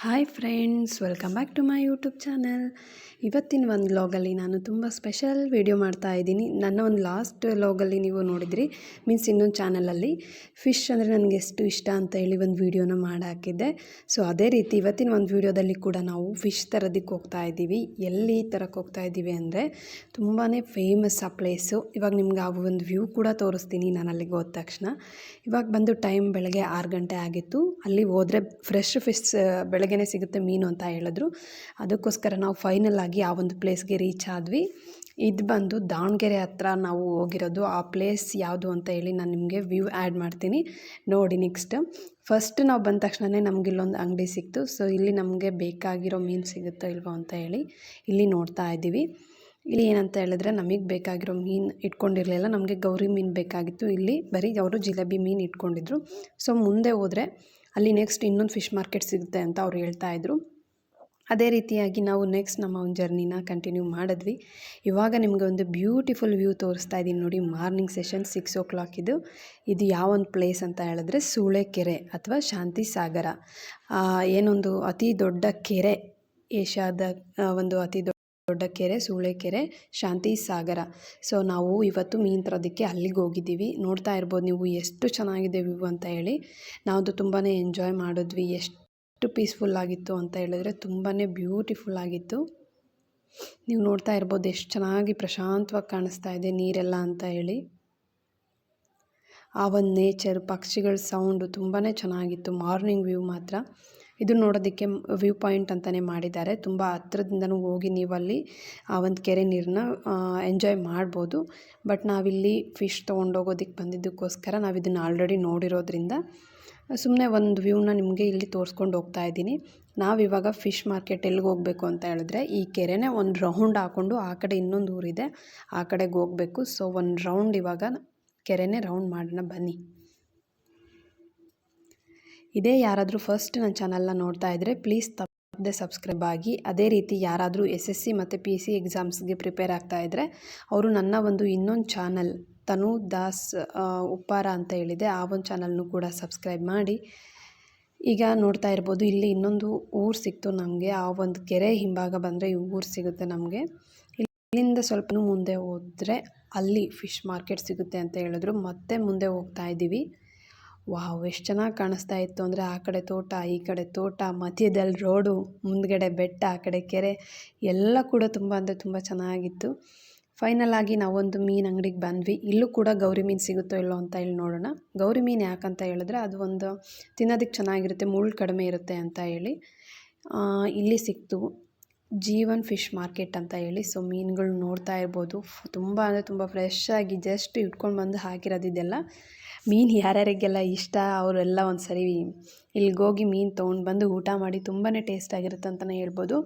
Hi friends welcome back to my YouTube channel ಇವತ್ತಿನ ಒಂದು ಲಾಗಲ್ಲಿ ನಾನು ತುಂಬ ಸ್ಪೆಷಲ್ ವಿಡಿಯೋ ಮಾಡ್ತಾ ಇದ್ದೀನಿ. ನನ್ನ ಒಂದು ಲಾಸ್ಟ್ ಲಾಗಲ್ಲಿ ನೀವು ನೋಡಿದ್ರಿ. ಮೀನ್ಸ್ ಇನ್ನೊಂದು ಚಾನಲಲ್ಲಿ ಫಿಶ್ ಅಂದರೆ ನನಗೆ ಎಷ್ಟು ಇಷ್ಟ ಅಂತ ಹೇಳಿ ಒಂದು ವೀಡಿಯೋನ ಮಾಡಾಕಿದ್ದೆ. ಸೊ ಅದೇ ರೀತಿ ಇವತ್ತಿನ ಒಂದು ವೀಡಿಯೋದಲ್ಲಿ ಕೂಡ ನಾವು ಫಿಶ್ ತರೋದಕ್ಕೆ ಹೋಗ್ತಾ ಇದ್ದೀವಿ. ಎಲ್ಲಿ ತರಕ್ಕೆ ಹೋಗ್ತಾ ಇದ್ದೀವಿ ಅಂದರೆ ತುಂಬಾ ಫೇಮಸ್ ಆ ಪ್ಲೇಸು ಇವಾಗ ನಿಮ್ಗೆ ಆ ಒಂದು ವ್ಯೂ ಕೂಡ ತೋರಿಸ್ತೀನಿ ನಾನು ಅಲ್ಲಿಗೆ ಹೋದ ತಕ್ಷಣ. ಇವಾಗ ಬಂದು ಟೈಮ್ ಬೆಳಗ್ಗೆ ಆರು ಗಂಟೆ ಆಗಿತ್ತು. ಅಲ್ಲಿ ಹೋದರೆ ಫ್ರೆಶ್ ಫಿಶ್ ಬೆಳಗ್ಗೆನೇ ಸಿಗುತ್ತೆ ಮೀನು ಅಂತ ಹೇಳಿದ್ರು. ಅದಕ್ಕೋಸ್ಕರ ನಾವು ಫೈನಲ್ ಆಗಿ ಆ ಒಂದು ಪ್ಲೇಸ್ಗೆ ರೀಚ್ ಆದ್ವಿ. ಇದು ಬಂದು ದಾವಣಗೆರೆ ಹತ್ರ ನಾವು ಹೋಗಿರೋದು. ಆ ಪ್ಲೇಸ್ ಯಾವುದು ಅಂತ ಹೇಳಿ ನಾನು ನಿಮಗೆ ವ್ಯೂ ಆ್ಯಡ್ ಮಾಡ್ತೀನಿ. ನೋಡಿ ನೆಕ್ಸ್ಟ್ ಫಸ್ಟ್ ನಾವು ಬಂದ ತಕ್ಷಣವೇ ನಮ್ಗೆ ಇಲ್ಲೊಂದು ಅಂಗಡಿ ಸಿಕ್ತು. ಸೊ ಇಲ್ಲಿ ನಮಗೆ ಬೇಕಾಗಿರೋ ಮೀನು ಸಿಗುತ್ತೋ ಇಲ್ವೋ ಅಂತ ಹೇಳಿ ಇಲ್ಲಿ ನೋಡ್ತಾ ಇದ್ದೀವಿ. ಇಲ್ಲಿ ಏನಂತ ಹೇಳಿದ್ರೆ ನಮಗೆ ಬೇಕಾಗಿರೋ ಮೀನು ಇಟ್ಕೊಂಡಿರಲಿಲ್ಲ. ನಮಗೆ ಗೌರಿ ಮೀನು ಬೇಕಾಗಿತ್ತು. ಇಲ್ಲಿ ಬರೀ ಅವರು ಜಿಲೇಬಿ ಮೀನು ಇಟ್ಕೊಂಡಿದ್ರು. ಸೊ ಮುಂದೆ ಹೋದರೆ ಅಲ್ಲಿ ನೆಕ್ಸ್ಟ್ ಇನ್ನೊಂದು ಫಿಶ್ ಮಾರ್ಕೆಟ್ ಸಿಗುತ್ತೆ ಅಂತ ಅವ್ರು ಹೇಳ್ತಾ ಇದ್ರು. ಅದೇ ರೀತಿಯಾಗಿ ನಾವು ನೆಕ್ಸ್ಟ್ ನಮ್ಮ ಒಂದು ಜರ್ನಿನ ಕಂಟಿನ್ಯೂ ಮಾಡಿದ್ವಿ. ಇವಾಗ ನಿಮಗೆ ಒಂದು ಬ್ಯೂಟಿಫುಲ್ ವ್ಯೂ ತೋರಿಸ್ತಾ ಇದ್ದೀನಿ ನೋಡಿ. Morning session six o'clock ಇದು. ಇದು ಯಾವ ಒಂದು ಪ್ಲೇಸ್ ಅಂತ ಹೇಳಿದ್ರೆ ಸೂಳೆಕೆರೆ ಅಥವಾ ಶಾಂತಿ ಸಾಗರ. ಏನೊಂದು ಅತಿ ದೊಡ್ಡ ಕೆರೆ ಏಷ್ಯಾದ ಒಂದು ಅತಿ ದೊಡ್ಡ ಕೆರೆ ಸೂಳೆಕೆರೆ ಶಾಂತಿ ಸಾಗರ ಸೊ, ನಾವು ಇವತ್ತು ಮೀನು ತರೋದಕ್ಕೆ ಅಲ್ಲಿಗೆ ಹೋಗಿದ್ದೀವಿ. ನೋಡ್ತಾ ಇರ್ಬೋದು ನೀವು ಎಷ್ಟು ಚೆನ್ನಾಗಿದೆ ವ್ಯೂ ಅಂತ ಹೇಳಿ. ನಾವು ತುಂಬಾ ಎಂಜಾಯ್ ಮಾಡಿದ್ವಿ. ಎಷ್ಟು ಪೀಸ್ಫುಲ್ ಆಗಿತ್ತು ಅಂತ ಹೇಳಿದ್ರೆ ತುಂಬಾ ಬ್ಯೂಟಿಫುಲ್ ಆಗಿತ್ತು. ನೀವು ನೋಡ್ತಾ ಇರ್ಬೋದು ಎಷ್ಟು ಚೆನ್ನಾಗಿ ಪ್ರಶಾಂತವಾಗಿ ಕಾಣಿಸ್ತಾ ಇದೆ ನೀರೆಲ್ಲ ಅಂತ ಹೇಳಿ. ಆ ಒಂದು ನೇಚರ್, ಪಕ್ಷಿಗಳ ಸೌಂಡು ತುಂಬಾ ಚೆನ್ನಾಗಿತ್ತು. ಮಾರ್ನಿಂಗ್ ವ್ಯೂ ಮಾತ್ರ. ಇದು ನೋಡೋದಕ್ಕೆ ವ್ಯೂ ಪಾಯಿಂಟ್ ಅಂತಲೇ ಮಾಡಿದ್ದಾರೆ. ತುಂಬ ಹತ್ರದಿಂದನೂ ಹೋಗಿ ನೀವಲ್ಲಿ ಆ ಒಂದು ಕೆರೆ ನೀರನ್ನ ಎಂಜಾಯ್ ಮಾಡ್ಬೋದು. ಬಟ್ ನಾವಿಲ್ಲಿ ಫಿಶ್ ತೊಗೊಂಡೋಗೋದಕ್ಕೆ ಬಂದಿದ್ದಕ್ಕೋಸ್ಕರ ನಾವು ಇದನ್ನು ಆಲ್ರೆಡಿ ನೋಡಿರೋದ್ರಿಂದ ಸುಮ್ಮನೆ ಒಂದು ವ್ಯೂನ ನಿಮಗೆ ಇಲ್ಲಿ ತೋರಿಸ್ಕೊಂಡು ಹೋಗ್ತಾ ಇದ್ದೀನಿ. ನಾವಿವಾಗ ಫಿಶ್ ಮಾರ್ಕೆಟ್ ಎಲ್ಲಿಗೆ ಹೋಗಬೇಕು ಅಂತ ಹೇಳಿದ್ರೆ, ಈ ಕೆರೆನೇ ಒಂದು ರೌಂಡ್ ಹಾಕ್ಕೊಂಡು ಆ ಕಡೆ ಇನ್ನೊಂದು ಊರಿದೆ, ಆ ಕಡೆಗೆ ಹೋಗಬೇಕು. ಸೊ ಒಂದು ರೌಂಡ್ ಇವಾಗ ಕೆರೆನೇ ರೌಂಡ್ ಮಾಡೋಣ ಬನ್ನಿ. ಇದೇ ಯಾರಾದರೂ ಫಸ್ಟ್ ನನ್ನ ಚಾನಲ್ನ ನೋಡ್ತಾ ಇದ್ದರೆ ಪ್ಲೀಸ್ ತಪ್ಪದೆ ಸಬ್ಸ್ಕ್ರೈಬ್ ಆಗಿ. ಅದೇ ರೀತಿ ಯಾರಾದರೂ ಎಸ್ ಎಸ್ ಸಿ ಮತ್ತು ಪಿ ಸಿ ಎಕ್ಸಾಮ್ಸ್ಗೆ ಪ್ರಿಪೇರ್ ಆಗ್ತಾ ಇದ್ದರೆ ಅವರು ನನ್ನ ಒಂದು ಇನ್ನೊಂದು ಚಾನಲ್ ತನು ದಾಸ್ ಉಪ್ಪಾರ ಅಂತ ಹೇಳಿದೆ, ಆ ಒಂದು ಚಾನಲ್ನು ಕೂಡ ಸಬ್ಸ್ಕ್ರೈಬ್ ಮಾಡಿ. ಈಗ ನೋಡ್ತಾ ಇರ್ಬೋದು, ಇಲ್ಲಿ ಇನ್ನೊಂದು ಊರು ಸಿಕ್ತು ನಮಗೆ, ಆ ಒಂದು ಕೆರೆ ಹಿಂಭಾಗ ಬಂದರೆ ಈ ಊರು ಸಿಗುತ್ತೆ ನಮಗೆ. ಇಲ್ಲಿಂದ ಸ್ವಲ್ಪ ಮುಂದೆ ಹೋದರೆ ಅಲ್ಲಿ ಫಿಶ್ ಮಾರ್ಕೆಟ್ ಸಿಗುತ್ತೆ ಅಂತ ಹೇಳಿದ್ರು, ಮತ್ತೆ ಮುಂದೆ ಹೋಗ್ತಾ ಇದ್ದೀವಿ ವಾವ್, ಎಷ್ಟು ಚೆನ್ನಾಗಿ ಕಾಣಿಸ್ತಾ ಇತ್ತು ಅಂದರೆ ಆ ಕಡೆ ತೋಟ, ಈ ಕಡೆ ತೋಟ, ಮಧ್ಯದಲ್ಲಿ ರೋಡು, ಮುಂದ್ಗಡೆ ಬೆಟ್ಟ, ಆ ಕಡೆ ಕೆರೆ, ಎಲ್ಲ ಕೂಡ ತುಂಬ ಅಂದರೆ ತುಂಬ ಚೆನ್ನಾಗಿತ್ತು. ಫೈನಲ್ ಆಗಿ ನಾವೊಂದು ಮೀನು ಅಂಗಡಿಗೆ ಬಂದ್ವಿ. ಇಲ್ಲೂ ಕೂಡ ಗೌರಿ ಮೀನು ಸಿಗುತ್ತೋ ಇಲ್ಲೋ ಅಂತ ಹೇಳಿ ನೋಡೋಣ. ಗೌರಿ ಮೀನು ಯಾಕಂತ ಹೇಳಿದ್ರೆ ಅದು ಒಂದು ತಿನ್ನೋದಕ್ಕೆ ಚೆನ್ನಾಗಿರುತ್ತೆ ಮುಳ್ಳು ಕಡಿಮೆ ಇರುತ್ತೆ ಅಂತ ಹೇಳಿ. ಇಲ್ಲಿ ಸಿಕ್ತು ಜೀವನ್ ಫಿಶ್ ಮಾರ್ಕೆಟ್ ಅಂತ ಹೇಳಿ. ಸೊ ಮೀನುಗಳು ನೋಡ್ತಾ ಇರ್ಬೋದು. ತುಂಬ ಅಂದರೆ ತುಂಬ ಫ್ರೆಶ್ ಆಗಿ ಜಸ್ಟ್ ಇಟ್ಕೊಂಡು ಬಂದು ಹಾಕಿರೋದು ಇದೆಲ್ಲ. ಮೀನು ಯಾರ್ಯಾರಿಗೆಲ್ಲ ಇಷ್ಟ, ಅವರೆಲ್ಲ ಒಂದು ಸರಿ ಇಲ್ಲಿಗೋಗಿ ಮೀನು ತೊಗೊಂಡು ಬಂದು ಊಟ ಮಾಡಿ ತುಂಬಾ ಟೇಸ್ಟಾಗಿರುತ್ತೆ ಅಂತಲೇ ಹೇಳ್ಬೋದು.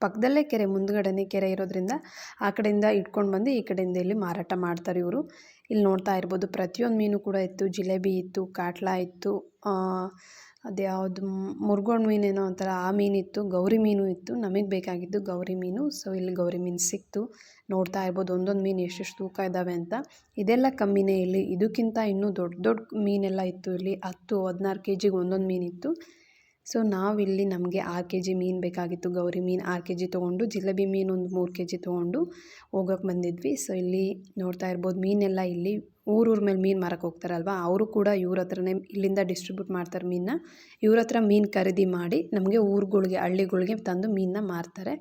ಪಕ್ಕದಲ್ಲೇ ಕೆರೆ, ಮುಂದ್ಗಡೆನೇ ಕೆರೆ ಇರೋದ್ರಿಂದ ಆ ಕಡೆಯಿಂದ ಇಟ್ಕೊಂಡು ಬಂದು ಈ ಕಡೆಯಿಂದ ಇಲ್ಲಿ ಮಾರಾಟ ಮಾಡ್ತಾರೆ ಇವರು. ಇಲ್ಲಿ ನೋಡ್ತಾ ಇರ್ಬೋದು, ಪ್ರತಿಯೊಂದು ಮೀನು ಕೂಡ ಇತ್ತು. ಜಿಲೇಬಿ ಇತ್ತು, ಕಾಟ್ಲಾ ಇತ್ತು ಅದು ಯಾವುದು ಮೀನು ಮೀನೇನೋ ಒಂಥರ ಆ ಮೀನಿತ್ತು, ಗೌರಿ ಮೀನು ಇತ್ತು, ನಮಗೆ ಬೇಕಾಗಿದ್ದು ಗೌರಿ ಮೀನು. ಸೊ, ಇಲ್ಲಿ ಗೌರಿ ಮೀನು ಸಿಕ್ತು. ನೋಡ್ತಾ ಇರ್ಬೋದು ಒಂದೊಂದು ಮೀನು ಎಷ್ಟೆಷ್ಟು ತೂಕ ಇದ್ದಾವೆ ಅಂತ. ಇದೆಲ್ಲ ಕಮ್ಮಿನೇ ಇಲ್ಲಿ. ಇದಕ್ಕಿಂತ ಇನ್ನೂ ದೊಡ್ಡ ದೊಡ್ಡ ಮೀನೆಲ್ಲ ಇತ್ತು ಇಲ್ಲಿ. ಹತ್ತು, ಹದಿನಾರು ಕೆ ಜಿಗೆ ಒಂದೊಂದು ಮೀನಿತ್ತು ಸೊ, ನಾವಿಲ್ಲಿ ನಮಗೆ ಆರು ಕೆ ಜಿ ಮೀನು ಬೇಕಾಗಿತ್ತು, ಗೌರಿ ಮೀನು ಆರು ಕೆ ಜಿ ತೊಗೊಂಡು, ಜಿಲೇಬಿ ಮೀನು ಒಂದು ಮೂರು ಕೆ ಜಿ ತೊಗೊಂಡು ಹೋಗೋಕೆ ಬಂದಿದ್ವಿ. ಸೊ, ಇಲ್ಲಿ ನೋಡ್ತಾ ಇರ್ಬೋದು ಮೀನೆಲ್ಲ ಇಲ್ಲಿ ಊರೂರ ಮೇಲೆ ಮೀನು ಮಾರಕ್ಕೆ ಹೋಗ್ತಾರಲ್ವ, ಅವರು ಕೂಡ ಇವ್ರ ಹತ್ರನೇ ಇಲ್ಲಿಂದ ಡಿಸ್ಟ್ರಿಬ್ಯೂಟ್ ಮಾಡ್ತಾರೆ ಮೀನನ್ನ. ಇವ್ರ ಹತ್ರ ಮೀನು ಖರೀದಿ ಮಾಡಿ ನಮಗೆ ಊರುಗಳಿಗೆ, ಹಳ್ಳಿಗಳಿಗೆ ತಂದು ಮೀನನ್ನ ಮಾರ್ತಾರೆ.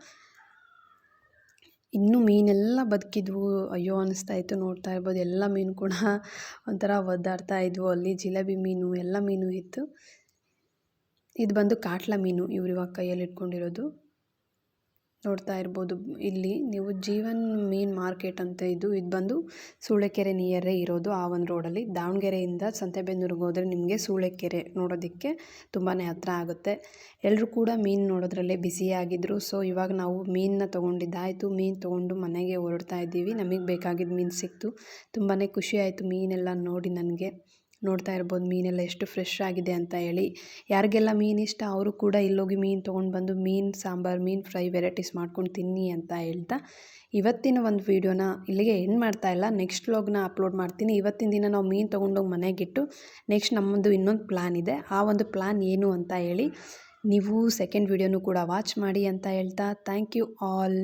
ಇನ್ನೂ ಮೀನೆಲ್ಲ ಬದುಕಿದ್ವು. ಅಯ್ಯೋ ಅನ್ನಿಸ್ತಾ ಇತ್ತು ನೋಡ್ತಾ ಇರ್ಬೋದು. ಎಲ್ಲ ಮೀನು ಕೂಡ ಒಂಥರ ಒದ್ದಾಡ್ತಾ ಇದ್ವು. ಅಲ್ಲಿ ಜಿಲೇಬಿ ಮೀನು, ಎಲ್ಲ ಮೀನು ಇತ್ತು. ಇದು ಬಂದು ಕಾಟ್ಲ ಮೀನು ಇವ್ರು ಇವಾಗ ಕೈಯಲ್ಲಿ ಇಟ್ಕೊಂಡಿರೋದು ನೋಡ್ತಾ ಇರ್ಬೋದು. ಇಲ್ಲಿ ನೀವು ಜೀವನ್ ಮೀನ್ ಮಾರ್ಕೆಟ್ ಅಂತ ಇದು ಇದು ಬಂದು ಸೂಳೆಕೆರೆ ನಿಯರೇ ಇರೋದು ಆ ಒಂದು ರೋಡಲ್ಲಿ. ದಾವಣಗೆರೆಯಿಂದ ಸಂತೆಬೆನ್ನೂರಿಗೆ ಹೋದರೆ ನಿಮಗೆ ಸೂಳೆಕೆರೆ ನೋಡೋದಕ್ಕೆ ತುಂಬಾ ಹತ್ರ ಆಗುತ್ತೆ. ಎಲ್ಲರೂ ಕೂಡ ಮೀನು ನೋಡೋದ್ರಲ್ಲೇ ಬ್ಯುಸಿಯಾಗಿದ್ದರು ಸೊ ಇವಾಗ ನಾವು ಮೀನನ್ನ ತೊಗೊಂಡಿದ್ದಾಯಿತು. ಮೀನು ತೊಗೊಂಡು ಮನೆಗೆ ಹೊರಡ್ತಾ ಇದ್ದೀವಿ. ನಮಗೆ ಬೇಕಾಗಿದ್ದ ಮೀನು ಸಿಕ್ತು. ತುಂಬಾ ಖುಷಿ ಆಯಿತು ಮೀನೆಲ್ಲ ನೋಡಿ ನನಗೆ. ನೋಡ್ತಾ ಇರ್ಬೋದು, ಮೀನೆಲ್ಲ ಎಷ್ಟು ಫ್ರೆಶ್ ಆಗಿದೆ ಅಂತ ಹೇಳಿ. ಯಾರಿಗೆಲ್ಲ ಮೀನು ಇಷ್ಟ, ಅವರು ಕೂಡ ಇಲ್ಲೋಗಿ ಮೀನು ತೊಗೊಂಡು ಬಂದು ಮೀನು ಸಾಂಬಾರು, ಮೀನು ಫ್ರೈ ವೆರೈಟೀಸ್ ಮಾಡ್ಕೊಂಡು ತಿನ್ನಿ ಅಂತ ಹೇಳ್ತಾ ಇವತ್ತಿನ ಒಂದು ವೀಡಿಯೋನ ಇಲ್ಲಿಗೆ ಎಂಡ್ ಮಾಡ್ತಾ ಇಲ್ಲ. ನೆಕ್ಸ್ಟ್ ವ್ಲಾಗ್ನ ಅಪ್ಲೋಡ್ ಮಾಡ್ತೀನಿ. ಇವತ್ತಿನ ದಿನ ನಾವು ಮೀನು ತೊಗೊಂಡೋಗಿ ಮನೆಗಿಟ್ಟು ನೆಕ್ಸ್ಟ್ ನಮ್ಮದು ಇನ್ನೊಂದು ಪ್ಲ್ಯಾನ್ ಇದೆ. ಆ ಒಂದು ಪ್ಲ್ಯಾನ್ ಏನು ಅಂತ ಹೇಳಿ ನೀವು ಸೆಕೆಂಡ್ ವೀಡಿಯೋನು ಕೂಡ ವಾಚ್ ಮಾಡಿ ಅಂತ ಹೇಳ್ತಾ ಥ್ಯಾಂಕ್ ಯು ಆಲ್